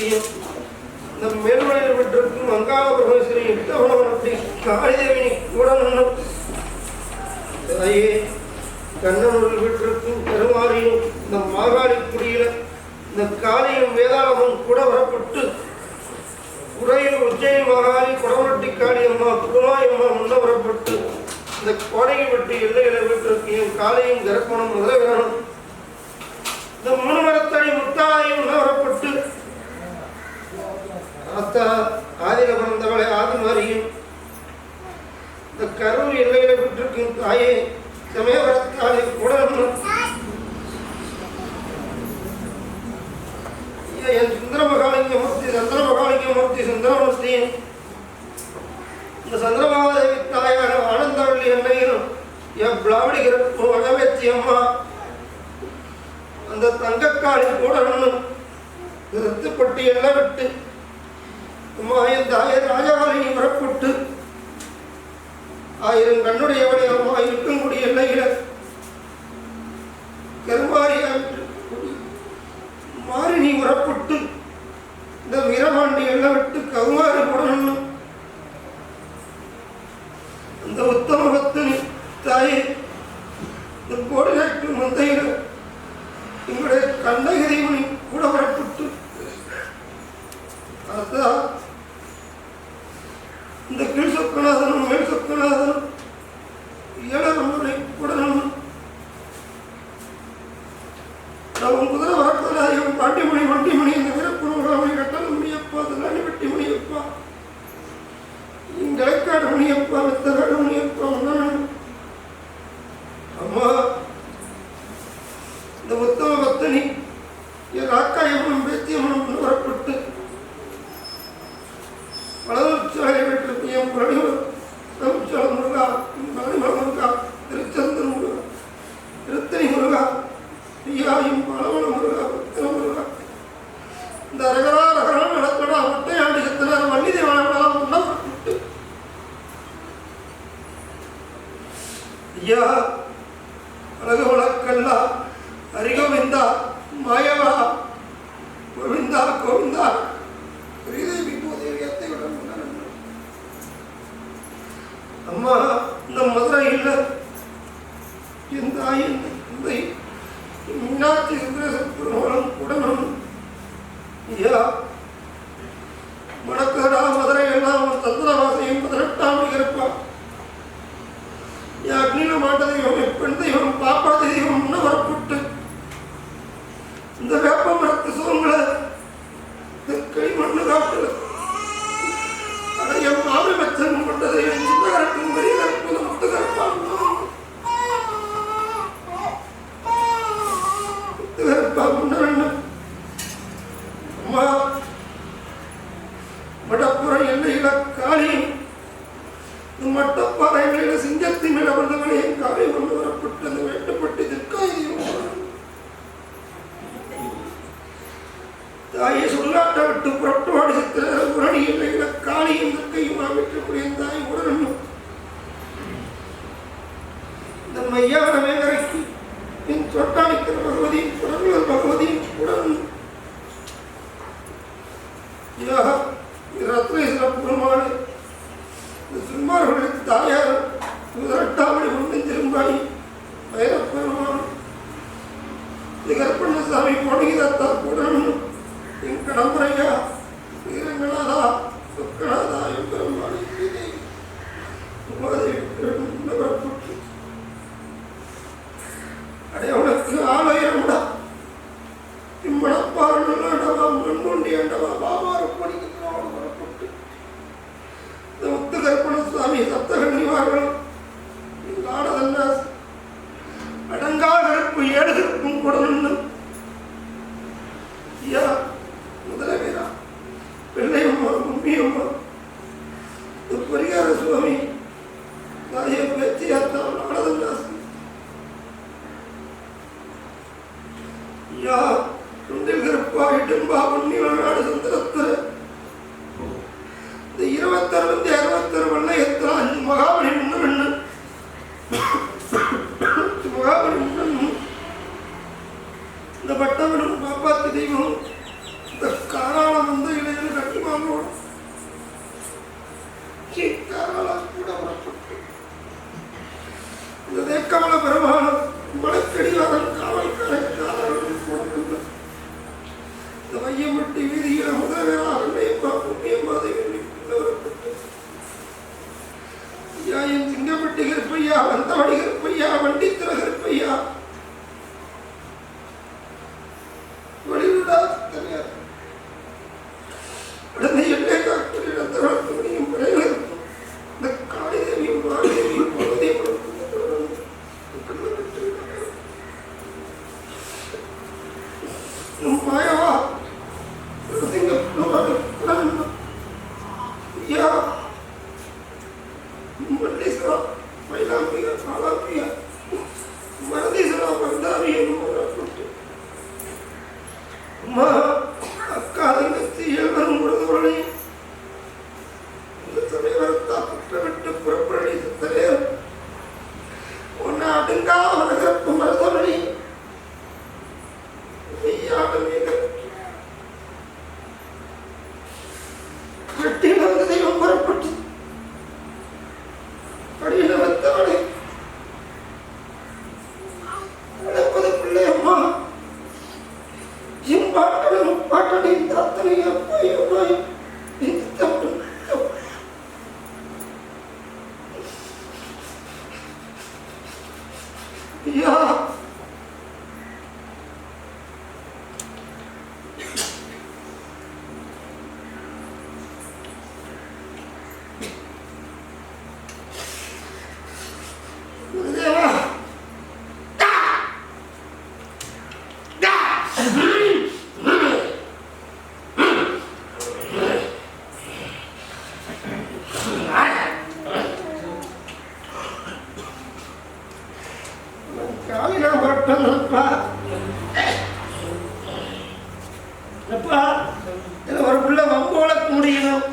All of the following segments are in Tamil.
ஆதிராசக்தியும் இந்த மேல்மலையில் விட்டிருக்கும் மங்காள பரமேஸ்வரி இட்டவனவனப்படி காளிதேவினி கூட நின்னும் தாயே கண்ணனூரில் விட்டிருக்கும் பெருமாறியும் இந்த மாகாளி குடியில இந்த காளியும் வேதாளமும் கூட வரப்பட்டு உரையில் உஜ்ஜயினி மகாலி குடவரட்டி காளி அம்மா குருமாய் அம்மா முன்ன வரப்பட்டு இந்த கோடையை விட்டு எல்லையில விட்டிருக்கையும் காலையும் கரப்பணம் முதலவேணும் இந்த முன்மரத்தடி முத்தாயும் முன்ன அத்தா ஆதில பிறந்தவளை ஆதிமாரியும் இந்த கரூர் எல்லையில விட்டிருக்கும் தாயே சமயபுரத்தாலே குடலும். என் சுந்தர மகாலிங்க மூர்த்தி சந்திர மகாலிங்க மூர்த்தி சுந்தரமூர்த்தி. இந்த சந்திரமகாதேவி தாயான ஆனந்தவள்ளி அன்னையிலும் என் பிளாவடி கிரப்பு அம்மா. அந்த தங்கக்காளி கூட நிறுத்தப்பட்டு எல்லாம் விட்டு உமாயந்தாய என் தாயை வரப்பட்டு ஆயிரம் கண்ணுடையவனை அம்மா இருக்கக்கூடிய எல்லையில கருமாரியாற்று மாறி உறப்பட்டு இந்த வீரபாண்டி எல்லாம் விட்டு கருமாறு போடணும் அந்த உத்தமகத்தின் தாயே இந்த கோடிநாட்டு மந்தையில எங்களுடைய கண்ணகிரிமணி கூட வரப்பட்டு அதான் இந்த கீழ் சொக்கநாதனும் மேல் சொக்கநாதனும் ஏழரை உடனும் நாம் குதிரை வரக்கலாயும் பாண்டிமணி வண்டிமணி இந்த வீரப்புறமணி கட்டணம் மணியப்பா தலாணி வெட்டி மணியப்பா இங்கலைக்காடு மணியப்பா வித்தராடு 人呢、கை மண்ணு காட்டு அடைய மாவி மச்சன் சின்ன கரக்கும் பெரிய கரப்பு முத்து கரப்பான் அம்மா எல்லையில காளி சிங்கத்தின் மேல கொண்டு வரப்பட்டது வேட்டப்பட்டு திருக்காயும் தாயை சொல்லாட்ட விட்டு புறப்பாடு சித்திர உரணி எல்லையில காளியும் திருக்கையும் அமைக்கக்கூடிய தாய் உடனும் இந்த மேகரைக்கு என் சொட்டாணிக்கிற பகவதி புறவியல் பகவதி உடன் யா ரத்னேஸ்வர பெருமாள் இந்த சும்மார்களுக்கு தாயார் பதினெட்டாமணி முன்னின் திரும்பாய் வைரப்பெருமான். இந்த கருப்பண்ணசாமி பொன்னிதத்தா புடன் என் கடம்பரையா வீரங்களாதா சொற்களாதா என் பெருமாள் ಮುಳಪ್ಪಾರನಲ್ಲಡವ ಮಣ್ಣುಂಡಿ ಅಂಡವ ಬಾಬಾರು ಪಣಿಕೊಂಡು ಅವಳು ಹೊರಪಟ್ಟು ಮುತ್ತ ಕಲ್ಪಣ ಸ್ವಾಮಿ சப்தகன்னிவார்கள் ஆடதல்ல அடங்காதற்கு ஏடுகளுக்கும் கொடுன்னு ஐயா இந்த தேக்கமல பெருமானம் மலக்கடிவாரன் காவல்காரன் காவலர்கள் இந்த வையம்பட்டி வீதியில் முதல்வரா ஐயா அப்பா இதில் ஒரு பிள்ளை வம்பு வளர்க்க முடியணும்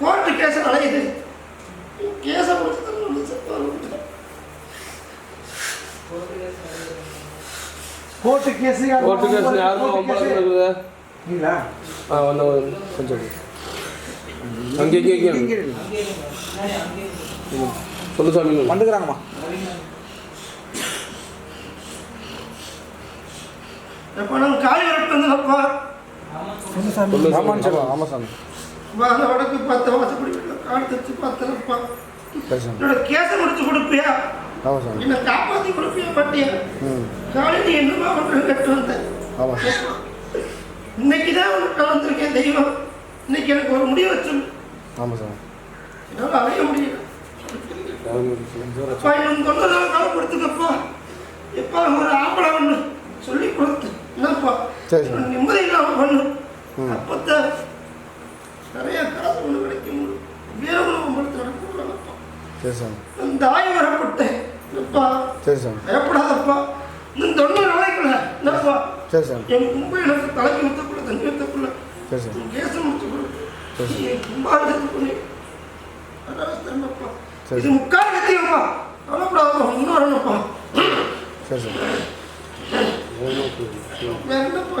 கோர்ட்டு கேஸ் அலையுது கேஸை கொடுத்து கோர்ட்டு கேஸ் ஓட்டு கேஸ் இருக்குது ஆ ஒன்று கொஞ்சம் அங்கே இங்கே இங்கே. சொல்லு சாமி. வந்துக்கிறாங்கம்மா. எப்போ நம்ம காய் வரட்டப்பா சொல்லு ஆமாம் சாமி. ஆமாம் அந்த வடக்கு பத்து தச்சு பத்துறப்பா சரி சாமி என்னோட கேஸை முடிச்சு கொடுப்பியா? ஆமாம் சாமி. என்னை காப்பாற்றி கொடுப்பியா பட்டியா? காலையில் என்னமா பண்ணுறது கட்டு வந்தேன் ஆமாம் சாமி இன்னைக்கு தான் உனக்கு வந்திருக்கேன் தெய்வம். இன்னைக்கு எனக்கு ஒரு முடிவு வச்சு ஆமாம் சாமி. என்னால் அலைய முடியல. அப்பா இன்னும் கொஞ்ச நாள் காலம் கொடுத்துக்கப்பா. எப்பா ஒரு ஆம்பளை ஒன்று சொல்லி கொடுத்து. என்னப்பா? சரி சார். நிம்மதி இல்லாமல் பண்ணு. அப்பத்தான் நிறைய காசு ஒன்று கிடைக்கும். நடக்கூடாதப்பா சரி சாமி. இந்த ஆய் வரப்பட்டேன் எப்பா சரி சாமி. பயப்படாதப்பா. இன்னும் தொண்ணூறு நாளைக்குள்ள என்னப்பா? சரி சாமி. என் கும்பை எனக்கு தலைக்கு ஊற்றக்குள்ள தண்ணி ஊற்றக்குள்ள சரி சாமி. கேஸ் முடிச்சு கொடு சரி. என் கும்பாண்டது பண்ணி. சரி. இது முக்கால் கத்தியப்பா கவலைப்படாதப்பா இன்னும் வரணும்ப்பா. சரி சாமி. வேற என்னப்பா